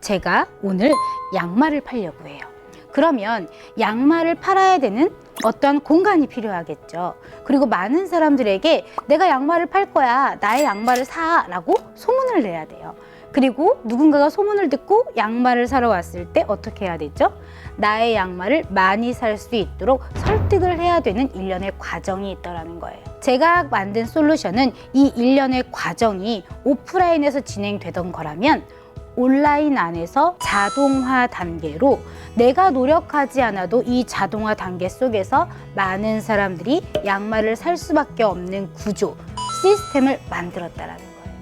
제가 오늘 양말을 팔려고 해요. 그러면 양말을 팔아야 되는 어떤 공간이 필요하겠죠. 그리고 많은 사람들에게 내가 양말을 팔 거야. 나의 양말을 사. 라고 소문을 내야 돼요. 그리고 누군가가 소문을 듣고 양말을 사러 왔을 때 어떻게 해야 되죠? 나의 양말을 많이 살 수 있도록 설득을 해야 되는 일련의 과정이 있더라는 거예요. 제가 만든 솔루션은 이 일련의 과정이 오프라인에서 진행되던 거라면 온라인 안에서 자동화 단계로 내가 노력하지 않아도 이 자동화 단계 속에서 많은 사람들이 양말을 살 수밖에 없는 구조, 시스템을 만들었다라는 거예요.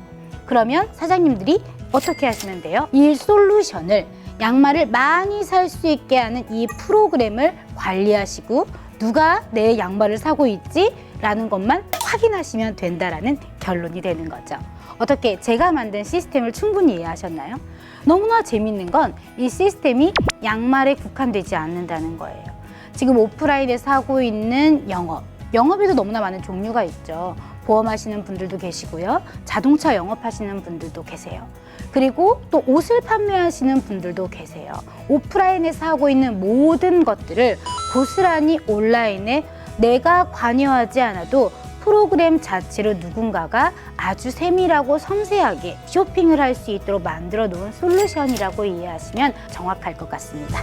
그러면 사장님들이 어떻게 하시면 돼요? 이 솔루션을 양말을 많이 살 수 있게 하는 이 프로그램을 관리하시고 누가 내 양말을 사고 있지? 라는 것만 확인하시면 된다라는 결론이 되는 거죠. 어떻게 제가 만든 시스템을 충분히 이해하셨나요? 너무나 재밌는 건 이 시스템이 양말에 국한되지 않는다는 거예요. 지금 오프라인에서 하고 있는 영업, 영업에도 너무나 많은 종류가 있죠. 보험하시는 분들도 계시고요. 자동차 영업하시는 분들도 계세요. 그리고 또 옷을 판매하시는 분들도 계세요. 오프라인에서 하고 있는 모든 것들을 고스란히 온라인에 내가 관여하지 않아도 프로그램 자체로 누군가가 아주 세밀하고 섬세하게 쇼핑을 할 수 있도록 만들어 놓은 솔루션이라고 이해하시면 정확할 것 같습니다.